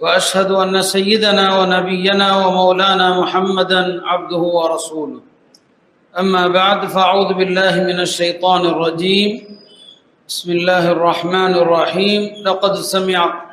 وأشهد أن سيدنا ونبينا ومولانا محمدا عبده ورسوله. أما بعد فأعوذ بالله من الشيطان الرجيم. بسم الله الرحمن الرحيم. لقد سمع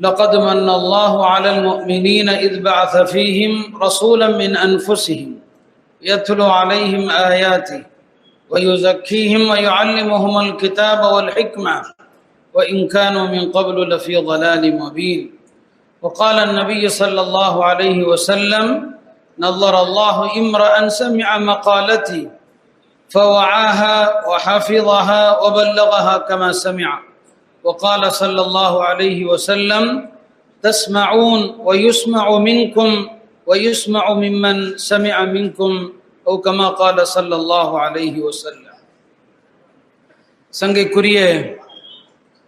لقد من الله على المؤمنين إذ بعث فيهم رسولا من أنفسهم يتلو عليهم آياته ويزكيهم ويعلمهم الكتاب والحكمة. وإن كانوا من قبل لفي ضلال مبين. وقال النبي صلى الله عليه وسلم نظر الله امرا سمع مقالتي فوعاها وحفظها وبلغها كما سمع وقال صلى الله عليه وسلم تسمعون ويسمع منكم ويسمع ممن سمع منكم او كما قال صلى الله عليه وسلم சங்கைக்குரிய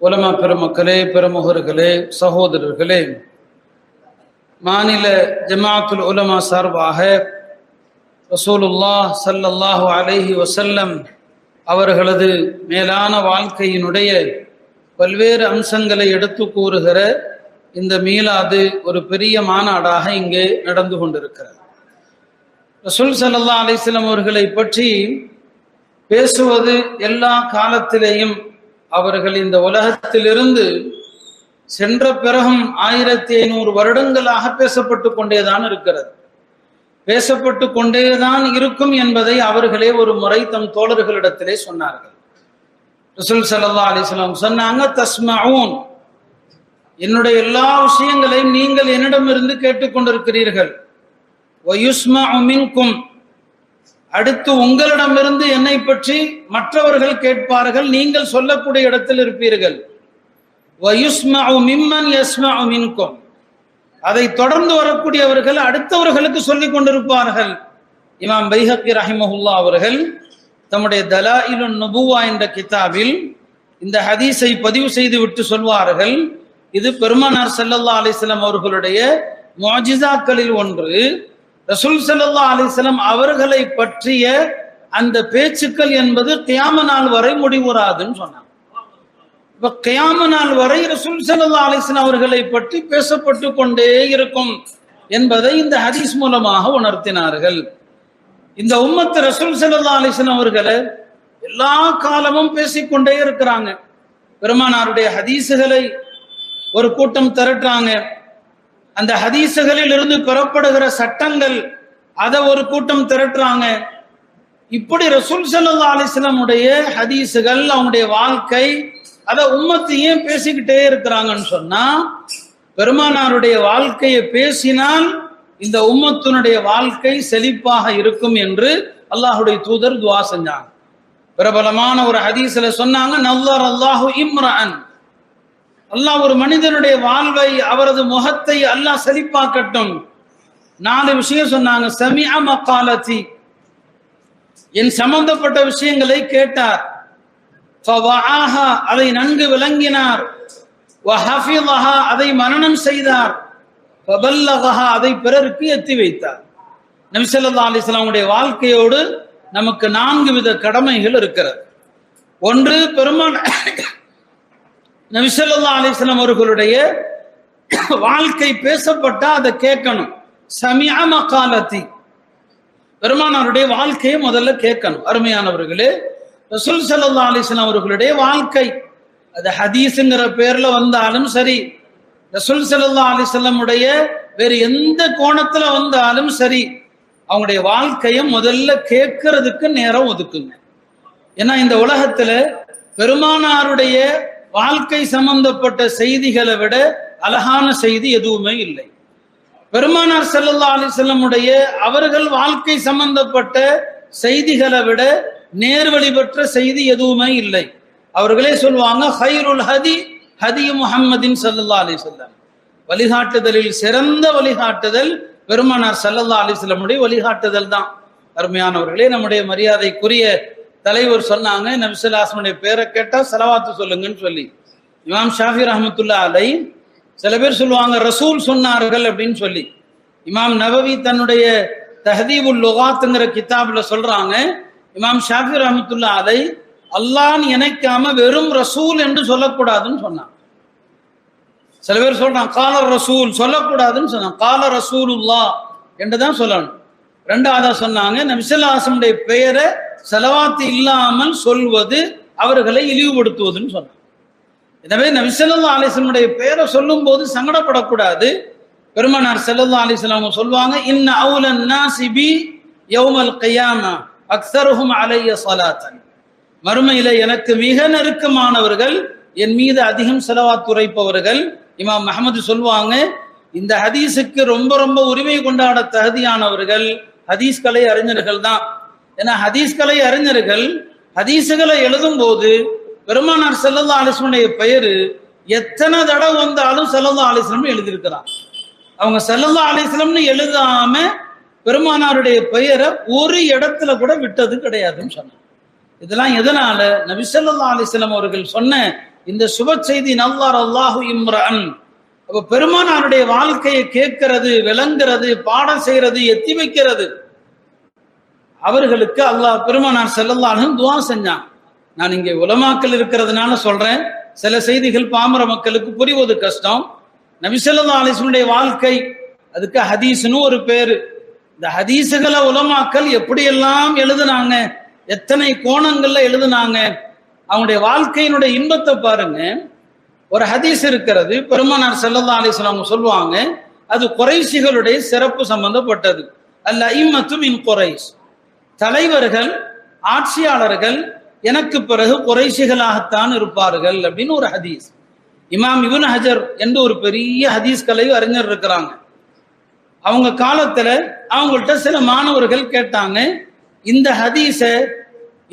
உலமா பெருமக்களே பெருமுகர்களே சகோதரர்களே மாநில ஜமாத்துல் உலமா சார்பாக ரசூலுல்லா சல்லல்லாஹு அலைஹி வசல்லம் அவர்களது மேலான வாழ்க்கையினுடைய பல்வேறு அம்சங்களை எடுத்து கூறுகிற இந்த மீளாது ஒரு பெரிய மாநாடாக இங்கே நடந்து கொண்டிருக்கிறது. ரசூல் சல்லா அலிஸ்லாம் அவர்களை பற்றி பேசுவது எல்லா காலத்திலேயும் அவர்கள் இந்த உலகத்திலிருந்து சென்ற பிறகும் ஆயிரத்தி ஐநூறு வருடங்களாக பேசப்பட்டு கொண்டேதான் இருக்கிறது. பேசப்பட்டு கொண்டேதான் இருக்கும் என்பதை அவர்களே ஒரு முறை தம் தோழர்களிடத்திலே சொன்னார்கள். ரசூல் சல்லா அலிஸ்லாம் சொன்னாங்க தஸ்மவுன் என்னுடைய எல்லா விஷயங்களையும் நீங்கள் என்னிடமிருந்து கேட்டுக்கொண்டிருக்கிறீர்கள் மின்கும். அடுத்து உங்களிடமிருந்து என்னை பற்றி மற்றவர்கள் கேட்பார்கள் நீங்கள் சொல்லக்கூடிய இடத்தில் இருப்பீர்கள். மின்கும் அதை தொடர்ந்து வரக்கூடியவர்கள் அடுத்தவர்களுக்கு சொல்லிக் கொண்டிருப்பார்கள். இமாம் பைஹக்கி ரஹிமஹுல்லா அவர்கள் தம்முடைய தலாயிலு நுபுவா என்ற கிதாபில் இந்த ஹதீஸை பதிவு செய்து விட்டு சொல்வார்கள். இது பெருமானார் சல்லல்லா அலிஸ்லாம் அவர்களுடைய மொஜிசாக்களில் ஒன்று. ரசூல் சல்லா அலிஸ்லாம் அவர்களை பற்றிய அந்த பேச்சுக்கள் என்பது தியாம நாள் வரை முடிவுறாதுன்னு சொன்னாங்க. இப்ப கியாம நாள் வரை ரசூல் சல்லா அலிஸ்லாம் அவர்களை பற்றி பேசப்பட்டு கொண்டே இருக்கும் என்பதை இந்த ஹதீஸ் மூலமாக உணர்த்தினார்கள். இந்த உம்மத்து ரசூல் சல்லா அலிஸ்லாம் அவர்களை எல்லா காலமும் பேசிக்கொண்டே இருக்கிறாங்க. பெருமானாருடைய ஹதீசுகளை ஒரு கூட்டம் திரட்டுறாங்க. அந்த ஹதீசுகளில் இருந்து பெறப்படுகிற சட்டங்கள் அதை ஒரு கூட்டம் திரட்டுறாங்க. இப்படி ரசூல் சல்லா அலிஸ்லாமுடைய ஹதீசுகள் அவனுடைய வாழ்க்கை அதை உம்மத்தையும் பேசிக்கிட்டே இருக்கிறாங்கன்னு சொன்னா பெருமானாருடைய வாழ்க்கையை பேசினால் இந்த உம்மத்தினுடைய வாழ்க்கை செழிப்பாக இருக்கும் என்று அல்லாஹுடைய தூதர் துவா செஞ்சாங்க. பிரபலமான ஒரு ஹதீஸ்ல சொன்னாங்க நல்லார் அல்லாஹு இம்ரான். அல்லாஹ் ஒரு மனிதனுடைய வாழ்வை அவரது முகத்தை அல்லாஹ் செழிப்பாக்கட்டும். நாலு விஷயம் சொன்னாங்க சமியா மக்காலத்தி என் சம்பந்தப்பட்ட விஷயங்களை கேட்டார். அதை நன்கு விளங்கினார். அதை மரணம் செய்தார். அதை பிறருக்கு எத்தி வைத்தார். நபிசல்லா அலிஸ்லாமுடைய வாழ்க்கையோடு நமக்கு நான்கு வித கடமைகள் இருக்கிறது. ஒன்று பெருமான நபிசல்லா அலிஸ்லாம் அவர்களுடைய வாழ்க்கை பேசப்பட்டா அதை கேட்கணும். சமியா மக்காலத்தி பெருமானாருடைய வாழ்க்கையை முதல்ல கேட்கணும். அருமையானவர்களே ரசூல் சல்லா அலிஸ்லாம் அவர்களுடைய வாழ்க்கை. அது ஹதீஸுங்கிற பேர்ல வந்தாலும் சரி ரசூல் சல்லா அலிஸ்லமுடைய வேறு எந்த கோணத்துல வந்தாலும் சரி அவங்களுடைய வாழ்க்கையை முதல்ல கேட்கறதுக்கு நேரம் ஒதுக்குங்க. ஏன்னா இந்த உலகத்துல பெருமானாருடைய வாழ்க்கை சம்பந்தப்பட்ட செய்திகளை விட அழகான செய்தி எதுவுமே இல்லை. பெருமானார் செல்லல்லா அலிசல்லமுடைய அவர்கள் வாழ்க்கை சம்பந்தப்பட்ட செய்திகளை விட நேர்வழி பெற்ற செய்தி எதுவுமே இல்லை. அவர்களே சொல்லுவாங்க ஹைருல் ஹதி ஹதி முஹம்மதின் சல்லா அலி சொல்லம் வழிகாட்டுதலில் சிறந்த வழிகாட்டுதல் பெருமானார் சல்லல்லா அலிஸ்லமுடைய வழிகாட்டுதல் தான். அருமையானவர்களே நம்முடைய மரியாதைக்குரிய தலைவர் சொன்னாங்க நபிசுல்லாஸ்மனுடைய பேரை கேட்டால் செலவாத்து சொல்லுங்கன்னு சொல்லி. இமாம் ஷாஃபி ரஹமத்துல்லா அலை சில பேர் சொல்லுவாங்க ரசூல் சொன்னார்கள் அப்படின்னு சொல்லி. இமாம் நவவி தன்னுடைய தஹதீபுல் லுகாத்துங்கிற கிதாப்ல சொல்றாங்க. இமாம் ஷாஃபி ரஹமத்துல்லா அதை அல்லான்னு இணைக்காம வெறும் ரசூல் என்று சொல்லக்கூடாதுன்னு சொன்னான் சில பேர் சொல்றான் காலர் ரசூல் சொல்லக்கூடாதுன்னு சொன்னான் கால ரசூலுல்லா என்றுதான் சொல்லணும். ரெண்டாவதா சொன்னாங்க நபிசல்லாசனுடைய பெயரை செலவாத்து இல்லாமல் சொல்வது அவர்களை இழிவுபடுத்துவதுன்னு சொன்னாங்க. எனவே நபிசல்லா அலிசனுடைய பெயரை சொல்லும் போது சங்கடப்படக்கூடாது. பெருமனார் செல்லல்லா அலிஸ்லாம் சொல்லுவாங்க இன்ன அவுலன் நாசிபி யௌமல் கையாமா அக்சருஹும் அலைய சலாத்தன் மறுமையில எனக்கு மிக நெருக்கமானவர்கள் என் மீது அதிகம் செலவாத்துரைப்பவர்கள் இமாம் மஹமது சொல்லுவாங்க இந்த ஹதீஸுக்கு ரொம்ப ரொம்ப உரிமை கொண்டாட தகுதியானவர்கள் ஹதீஸ் கலை அறிஞர்கள் தான். ஏன்னா ஹதீஸ் கலை அறிஞர்கள் ஹதீஸுகளை எழுதும் போது பெருமானார் செல்லல்லா அலிஸ்லனுடைய பெயரு எத்தனை தடவை வந்தாலும் செல்லல்லா அலிஸ்லம் எழுதியிருக்கிறான். அவங்க செல்லல்லா அலிஸ்லம்னு எழுதாம பெருமானாருடைய பெயரை ஒரு இடத்துல கூட விட்டது கிடையாதுன்னு சொன்னாங்க. இதெல்லாம் எதனால? நபிசல்லா அலிஸ்லம் அவர்கள் சொன்ன இந்த சுப செய்தி நல்லார் அல்லாஹு இம்ரான் அப்ப பெருமானாருடைய வாழ்க்கையை கேட்கிறது விளங்குறது பாடம் செய்யறது எத்தி வைக்கிறது. அவர்களுக்கு அல்லாஹ் பெருமானார் செல்லல்லாலும் துவா செஞ்சான். நான் இங்கே உலமாக்கல் இருக்கிறதுனால சொல்றேன். சில செய்திகள் பாமர மக்களுக்கு புரிவது கஷ்டம். நபிசல்லா அலிஸ்வனுடைய வாழ்க்கை அதுக்கு ஹதீஸ்னு ஒரு பேரு. இந்த ஹதீஸுகளை உலமாக்கல் எப்படியெல்லாம் எழுதுனாங்க எத்தனை கோணங்கள்ல எழுதுனாங்க அவங்களுடைய வாழ்க்கையினுடைய இன்பத்தை பாருங்க. ஒரு ஹதீஸ் இருக்கிறது பெருமானார் செல்லதான் அலிஸ்வன் அவங்க சொல்லுவாங்க அது குறைசிகளுடைய சிறப்பு சம்பந்தப்பட்டது. அல்ல இம்மத்தும் இன் குறைஸ் தலைவர்கள் ஆட்சியாளர்கள் எனக்கு பிறகு குறைசிகளாகத்தான் இருப்பார்கள் அப்படின்னு ஒரு ஹதீஸ். இமாம் இபுன் ஹஜர் என்று ஒரு பெரிய ஹதீஸ் கலை அறிஞர் இருக்கிறாங்க. அவங்க காலத்துல அவங்கள்ட்ட சில மாணவர்கள் கேட்டாங்க இந்த ஹதீஸ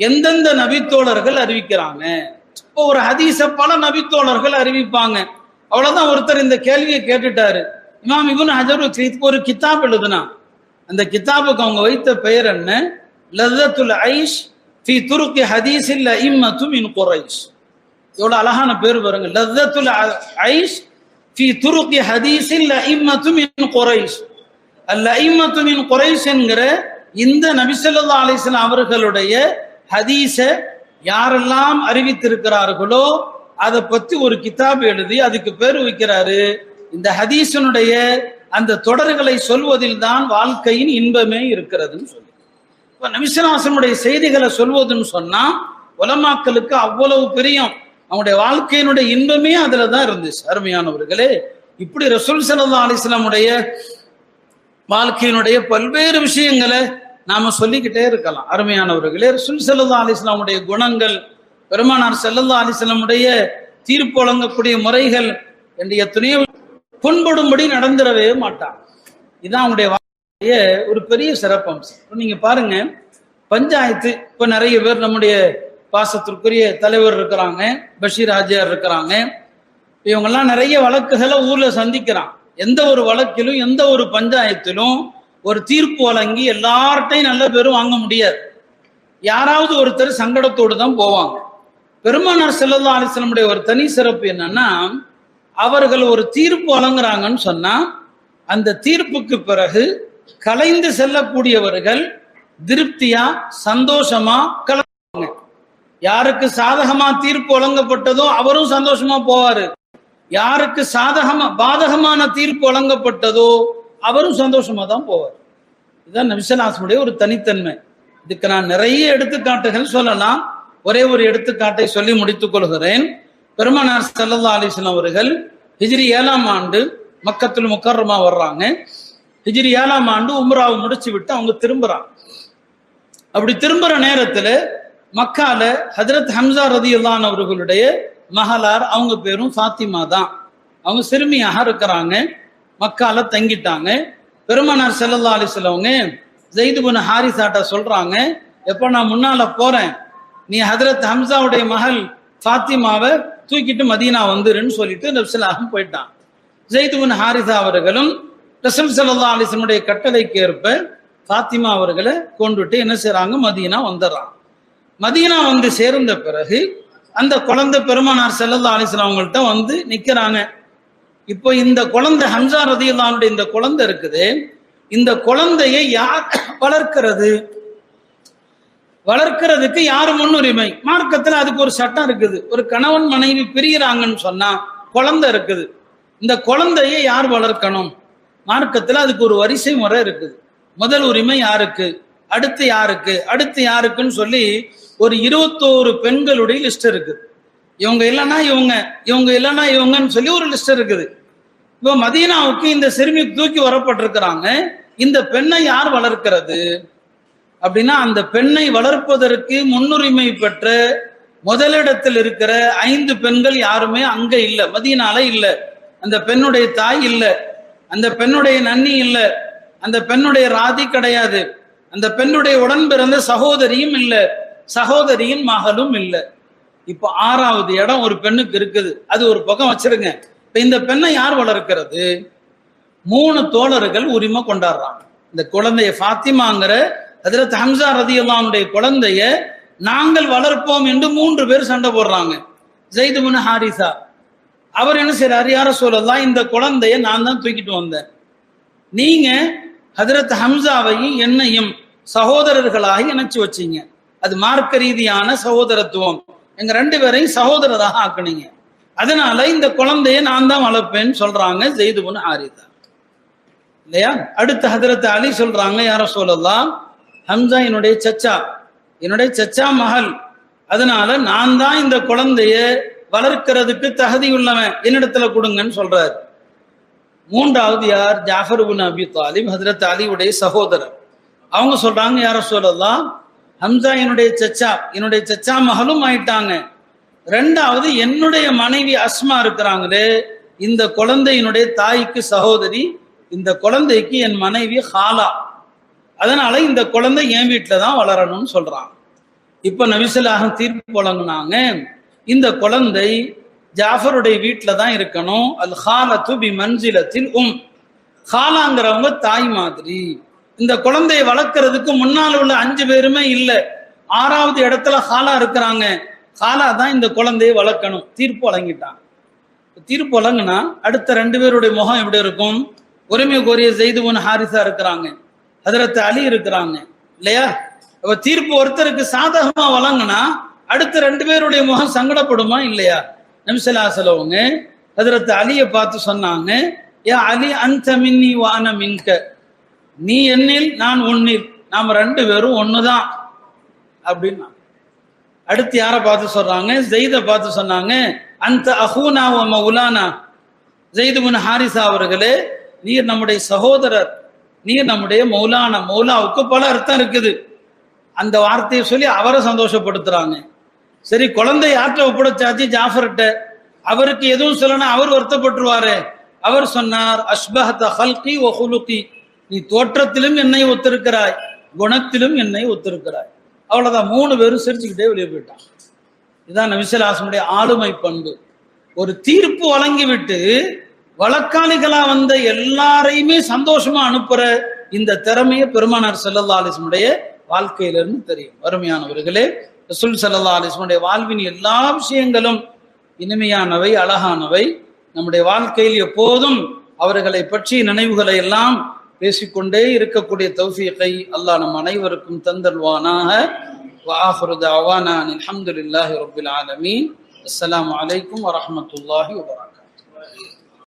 எந்தெந்த நபித்தோழர்கள் அறிவிக்கிறாங்க? இப்போ ஒரு ஹதீஸ பல நபித்தோழர்கள் அறிவிப்பாங்க. அவ்வளவுதான் ஒருத்தர் இந்த கேள்வியை கேட்டுட்டாரு. இமாம் இபுன் ஹஜர் ஒரு கித்தாப் எழுதுனா அந்த கித்தாபுக்கு அவங்க வைத்த பெயர் என்ன? லதத்துல் ஐஷ் ஃபி துருக்கி ஹதீஸ் இல்ல இம்மத்து மின் குறைஷ். எவ்வளவு அழகான பேர் பாருங்க. லதத்துல் ஐஷ் ஃபி துருக்கி ஹதீஸில் இம்மத்து மின் குறைஷ். அல்ல ஐம்மத்து மின் குறைஷ் என்கிற இந்த நபிசல்லா அலிஸ்லாம் அவர்களுடைய ஹதீஸ யாரெல்லாம் அறிவித்திருக்கிறார்களோ அதை பத்தி ஒரு கிதாப் எழுதி அதுக்கு பேர் வைக்கிறாரு. இந்த ஹதீசனுடைய அந்த தொடர்களை சொல்வதில் தான் வாழ்க்கையின் இன்பமே இருக்கிறதுன்னு சொல்லி. இப்ப நபிசலாசனுடைய செய்திகளை சொல்வதுன்னு சொன்னா உலமாக்களுக்கு அவ்வளவு பிரியம். அவனுடைய வாழ்க்கையினுடைய இன்பமே அதுல தான் இருந்துச்சு. அருமையானவர்களே இப்படி ரசூல் சல்லா அலிஸ்லாமுடைய வாழ்க்கையினுடைய பல்வேறு விஷயங்களை நாம சொல்லிக்கிட்டே இருக்கலாம். அருமையானவர்களே ரசூல் சல்லா அலிஸ்லாமுடைய குணங்கள் பெருமானார் செல்லல்லா அலிஸ்லாமுடைய தீர்ப்பு வழங்கக்கூடிய முறைகள் என்று எத்தனையோ புண்படும்படி நடந்துடவே மாட்டான். இதுதான் அவனுடைய வாழ்க்கைய ஒரு பெரிய சிறப்பம்சம். நீங்க பாருங்க பஞ்சாயத்து இப்ப நிறைய பேர் நம்முடைய பாசத்திற்குரிய தலைவர் இருக்கிறாங்க பஷீர் ஆஜியார் இருக்கிறாங்க. இவங்கெல்லாம் நிறைய வழக்குகளை ஊர்ல சந்திக்கிறான். எந்த ஒரு வழக்கிலும் எந்த ஒரு பஞ்சாயத்திலும் ஒரு தீர்ப்பு வழங்கி எல்லார்ட்டையும் நல்ல பேரும் வாங்க முடியாது. யாராவது ஒருத்தர் சங்கடத்தோடு தான் போவாங்க. பெருமானார் செல்லல்லா அலிஸ்லமுடைய ஒரு தனி சிறப்பு என்னன்னா அவர்கள் ஒரு தீர்ப்பு வழங்குறாங்கன்னு சொன்னா அந்த தீர்ப்புக்கு பிறகு கலைந்து செல்லக்கூடியவர்கள் திருப்தியா சந்தோஷமா கல யாருக்கு சாதகமா தீர்ப்பு வழங்கப்பட்டதோ அவரும் சந்தோஷமா போவாரு. யாருக்கு சாதகமா பாதகமான தீர்ப்பு வழங்கப்பட்டதோ அவரும் சந்தோஷமா தான் போவார். இதுதான் நபிசலாசனுடைய ஒரு தனித்தன்மை. இதுக்கு நான் நிறைய எடுத்துக்காட்டுகள் சொல்லலாம். ஒரே ஒரு எடுத்துக்காட்டை சொல்லி முடித்துக் கொள்கிறேன். பெருமனார் சல்லா அலிஸ்லாம் அவர்கள் ஹிஜ்ரி ஏழாம் ஆண்டு மக்கத்தில் முக்கரமா வர்றாங்க. ஹிஜ்ரி ஏழாம் ஆண்டு உம்ராவை முடிச்சு விட்டு அவங்க திரும்புறாங்க. அப்படி திரும்புற நேரத்துல மக்கால ஹஜரத் ஹம்சா ரதி அவர்களுடைய மகளார் அவங்க பேரும் ஃபாத்திமா தான். அவங்க சிறுமியாக இருக்கிறாங்க. மக்கால தங்கிட்டாங்க. பெருமனார் செல்லல்லா அலிஸ்லவங்க ஜெயிதுபுன் ஹாரிசாட்டா சொல்றாங்க எப்ப நான் முன்னால போறேன்? நீ ஹதரத் ஹம்சாவுடைய மகள் ஃபாத்திமாவை தூக்கிட்டு மதீனா வந்துருன்னு சொல்லிட்டு நப்சலாகம் போயிட்டான். ஜெயிதுபுன் ஹாரிசா அவர்களும் ரசம் சல்லா அலிசனுடைய கட்டளைக்கு ஏற்ப ஃபாத்திமா அவர்களை கொண்டுட்டு என்ன செய்றாங்க? மதீனா வந்துடுறான். மதீனா வந்து சேர்ந்த பிறகு அந்த குழந்தை பெருமானார் செல்லல்லா அலிஸ்லாம் அவங்கள்ட்ட வந்து நிற்கிறாங்க இப்போ இந்த குழந்தை ஹம்சா ரதியுல்லானுடைய இந்த குழந்தை இருக்குது. இந்த குழந்தையை யார் வளர்க்கிறது? வளர்க்கிறதுக்கு யார் முன்னுரிமை? மார்க்கத்தில் அதுக்கு ஒரு சட்டம் இருக்குது. ஒரு கணவன் மனைவி பிரிகிறாங்கன்னு சொன்னா குழந்தை இருக்குது. இந்த குழந்தையை யார் வளர்க்கணும்? மார்க்கத்தில் அதுக்கு ஒரு வரிசை முறை இருக்குது. முதல் உரிமை யாருக்கு? அடுத்து யாருக்கு? அடுத்து யாருக்குன்னு சொல்லி ஒரு இருபத்தோரு பெண்களுடைய லிஸ்ட் இருக்குது இவங்க இல்லைன்னா இவங்க இவங்க இல்லைன்னா இவங்கன்னு சொல்லி ஒரு லிஸ்ட் இருக்குது. இப்போ மதீனாவுக்கு இந்த சிறுமி தூக்கி வரப்பட்டிருக்கிறாங்க. இந்த பெண்ணை யார் வளர்க்கிறது? அப்படின்னா அந்த பெண்ணை வளர்ப்பதற்கு முன்னுரிமை பெற்ற முதலிடத்தில் இருக்கிற ஐந்து பெண்கள் யாருமே அங்க இல்ல. மதியனால இல்ல. அந்த பெண்ணுடைய தாய் இல்ல. அந்த பெண்ணுடைய நன்னி இல்ல. அந்த பெண்ணுடைய ராதி கிடையாது. அந்த பெண்ணுடைய உடன் பிறந்த சகோதரியும் இல்லை. சகோதரியின் மகளும் இல்லை. இப்போ ஆறாவது இடம் ஒரு பெண்ணுக்கு இருக்குது. அது ஒரு பக்கம் வச்சிருங்க. இப்ப இந்த பெண்ணை யார் வளர்க்கிறது? மூணு தோழர்கள் உரிமை கொண்டாடுறாங்க. இந்த குழந்தைய ஃபாத்திமாங்கிற ஹஜரத் ஹம்சா ரதியுல்லாவுடைய குழந்தைய நாங்கள் வளர்ப்போம் என்று மூன்று பேர் சண்டை போடுறாங்க. ஜெயிது முன் ஹாரிசா. அவர் என்ன செய்யறாரு யார சொல்லலாம் இந்த குழந்தைய நான் தான் தூக்கிட்டு வந்தேன். நீங்க ஹதரத் ஹம்சாவையும் என்னையும் சகோதரர்களாக இணைச்சு வச்சீங்க. அது மார்க்க ரீதியான சகோதரத்துவம். எங்க ரெண்டு பேரையும் சகோதரராக ஆக்குனீங்க. அதனால இந்த குழந்தைய நான் தான் வளர்ப்பேன்னு சொல்றாங்க செய்து முன் ஆரிதா இல்லையா? அடுத்த ஹதரத் அலி சொல்றாங்க யார சொல்லலாம் ஹம்சா என்னுடைய சச்சா என்னுடைய சச்சா மகள். அதனால நான் தான் இந்த குழந்தைய வளர்க்கிறதுக்கு தகுதி உள்ளவன் என்னிடத்துல கொடுங்கன்னு சொல்றாரு. மூன்றாவது யார்? ஜாஃபர் பின் அபி தாலிம் ஹசரத் அலியுடைய சகோதரர். அவங்க சொல்றாங்க யார சொல்லலாம் ஹம்சா என்னுடைய சச்சா என்னுடைய சச்சா மகளும் ஆயிட்டாங்க. ரெண்டாவது என்னுடைய மனைவி அஸ்மா இருக்கிறாங்களே இந்த குழந்தையினுடைய தாய்க்கு சகோதரி இந்த குழந்தைக்கு என் மனைவி ஹாலா. அதனால இந்த குழந்தை என் வீட்டில தான் வளரணும்னு சொல்றான் இப்ப நபிசலாக தீர்ப்பு வழங்கினாங்க இந்த குழந்தை ஜாஃபருடைய வீட்டில் தான் இருக்கணும். அல் ஹாலத்து பி மன்சிலத்தில் உம். ஹாலாங்கிறவங்க தாய் மாதிரி. இந்த குழந்தையை வளர்க்கறதுக்கு முன்னால் உள்ள அஞ்சு பேருமே இல்லை. ஆறாவது இடத்துல ஹாலா இருக்கிறாங்க. ஹாலா தான் இந்த குழந்தையை வளர்க்கணும். தீர்ப்பு வழங்கிட்டான். தீர்ப்பு வழங்கினா அடுத்த ரெண்டு பேருடைய முகம் எப்படி இருக்கும்? உரிமை கோரிய ஜெய்துவன் ஹாரிசா இருக்கிறாங்க. ஹதரத் அலி இருக்கிறாங்க. இல்லையா? தீர்ப்பு ஒருத்தருக்கு சாதகமா வழங்கினா அடுத்த ரெண்டு பேருடைய முகம் சங்கடப்படுமா இல்லையா? நம்சலா செலவங்க ஹதரத் அலியை பார்த்து சொன்னாங்க ஏ அலி அந்த மின்னி வான மின்க. நீ என்னில் நான் உன்னில். நாம் ரெண்டு பேரும் ஒண்ணுதான். அப்படின்னா அடுத்து யாரை பார்த்து சொல்றாங்க? ஜெயிதை பார்த்து சொன்னாங்க அந்த அஹூனா மௌலானா. ஜெயிது முன் ஹாரிசா அவர்களே நீர் நம்முடைய சகோதரர். நீர் நம்முடைய மௌலானா. மௌலாவுக்கு பல அர்த்தம் இருக்குது. அந்த வார்த்தையை சொல்லி அவரை சந்தோஷப்படுத்துறாங்க. சரி குழந்தை யார்கிட்ட ஒப்படைச்சாச்சு ஜாஃபர்கிட்ட. அவருக்கு எதுவும் சொல்லணும் அவர் வருத்தப்பட்டுருவாரு. அவர் சொன்னார் அஷ்பஹத ஹல்கி ஒஹுலுக்கி நீ தோற்றத்திலும் என்னை ஒத்திருக்கிறாய் குணத்திலும் என்னை ஒத்திருக்கிறாய். அவ்வளவுதான் மூணு பேரும் சிரிச்சுக்கிட்டே வெளியே போயிட்டான் இதான் நபிசலாசனுடைய ஆளுமை பண்பு. ஒரு தீர்ப்பு வழங்கிவிட்டு வழக்காளிகளா வந்த எல்லாரையுமே சந்தோஷமா அனுப்புற இந்த திறமையை பெருமானார் செல்லல்லா அலிஸ்முடைய வாழ்க்கையிலிருந்து தெரியும். அருமையானவர்களே ரசூல் சல்லா அலிஸ்மனுடைய வாழ்வின் எல்லா விஷயங்களும் இனிமையானவை அழகானவை. நம்முடைய வாழ்க்கையில் எப்போதும் அவர்களை பற்றி நினைவுகளை எல்லாம் பேசிக்கொண்டே இருக்கக்கூடிய தௌஃபியத்தை அல்லாஹ் நம் அனைவருக்கும் தந்தல்வானாக வாஹருது அவானான் அலமதுல்லாஹி ரபுல் ஆலமி அஸ்லாம் வலைக்கம் வரமத்துல்லாஹி வபரகாத்